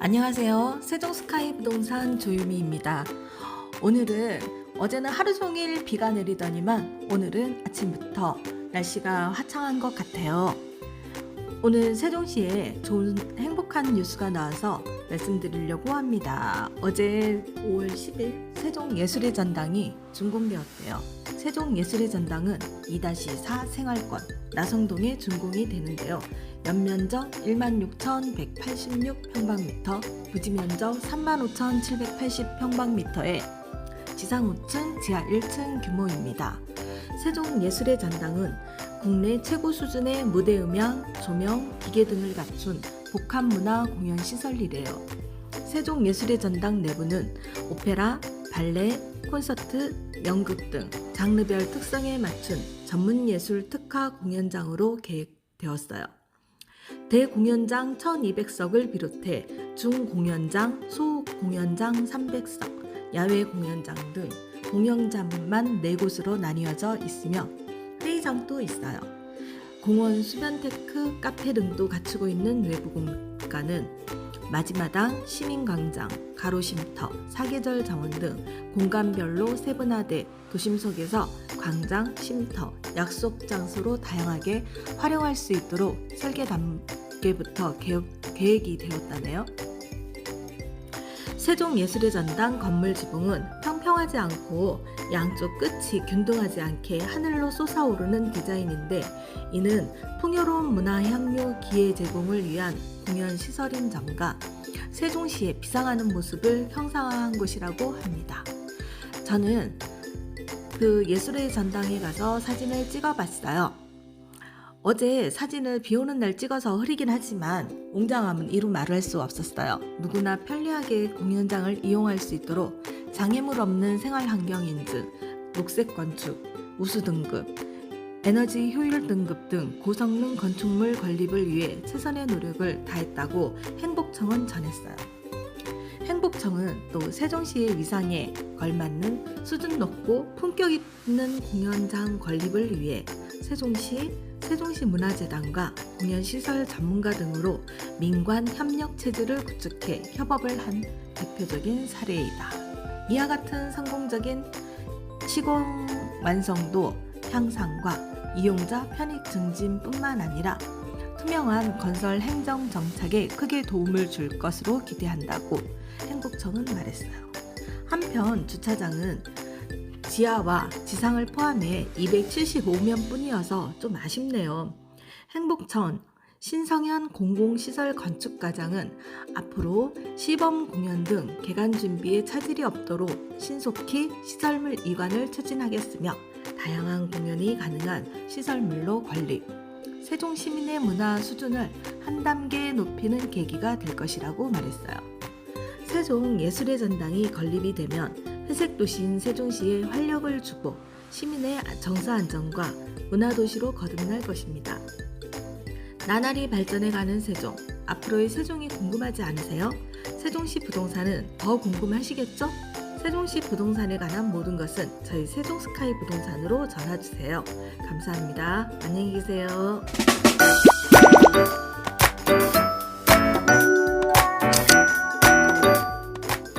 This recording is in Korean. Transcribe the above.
안녕하세요. 세종스카이 부동산 조유미입니다. 오늘은 어제는 하루 종일 비가 내리더니만 오늘은 아침부터 날씨가 화창한 것 같아요. 오늘 세종시에 좋은 행복한 뉴스가 나와서 말씀드리려고 합니다. 어제 5월 10일 세종예술의 전당이 준공되었대요. 세종예술의 전당은 2-4 생활권 나성동에 준공이 되는데요. 연면적 16,186평방미터, 부지면적 35,780평방미터에 지상 5층, 지하 1층 규모입니다. 세종예술의 전당은 국내 최고 수준의 무대 음향, 조명, 기계 등을 갖춘 복합문화 공연 시설이래요. 세종예술의 전당 내부는 오페라, 발레, 콘서트, 연극 등 장르별 특성에 맞춘 전문예술 특화 공연장으로 계획되었어요. 대공연장 1200석을 비롯해 중공연장, 소공연장 300석, 야외 공연장 등 공연장만 4곳으로 나뉘어져 있으며 회의장도 있어요. 공원 수변테크, 카페 등도 갖추고 있는 외부 공 간은 마지마당, 시민광장, 가로쉼터, 사계절 정원 등 공간별로 세분화돼 도심 속에서 광장, 쉼터, 약속 장소로 다양하게 활용할 수 있도록 설계 단계부터 계획, 계획이 되었다네요. 세종예술의 전당 건물 지붕은 평 평하지 않고 양쪽 끝이 균등하지 않게 하늘로 솟아오르는 디자인인데 이는 풍요로운 문화 향유 기회 제공을 위한 공연 시설인 점과 세종시의 비상하는 모습을 형상화한 곳이라고 합니다. 저는 그 예술의 전당에 가서 사진을 찍어봤어요. 어제 사진을 비 오는 날 찍어서 흐리긴 하지만 웅장함은 이루 말할 수 없었어요. 누구나 편리하게 공연장을 이용할 수 있도록 장애물 없는 생활 환경 인증, 녹색 건축, 우수 등급, 에너지 효율 등급 등 고성능 건축물 건립을 위해 최선의 노력을 다했다고 행복청은 전했어요. 행복청은 또 세종시의 위상에 걸맞는 수준 높고 품격 있는 공연장 건립을 위해 세종시 세종시 문화재단과 공연시설 전문가 등으로 민관 협력 체제를 구축해 협업을 한 대표적인 사례이다. 이와 같은 성공적인 시공 완성도 향상과 이용자 편익 증진뿐만 아니라 투명한 건설 행정 정착에 크게 도움을 줄 것으로 기대한다고 행복청은 말했어요. 한편 주차장은 지하와 지상을 포함해 275면 뿐이어서 좀 아쉽네요. 행복천 신성현 공공시설 건축과장은 앞으로 시범 공연 등 개관 준비에 차질이 없도록 신속히 시설물 이관을 추진하겠으며 다양한 공연이 가능한 시설물로 건립, 세종 시민의 문화 수준을 한 단계 높이는 계기가 될 것이라고 말했어요. 세종 예술의 전당이 건립이 되면 회색 도시인 세종시에 활력을 주고 시민의 정서 안정과 문화 도시로 거듭날 것입니다. 나날이 발전해가는 세종. 앞으로의 세종이 궁금하지 않으세요? 세종시 부동산은 더 궁금하시겠죠? 세종시 부동산에 관한 모든 것은 저희 세종스카이 부동산으로 전화주세요. 감사합니다. 안녕히 계세요.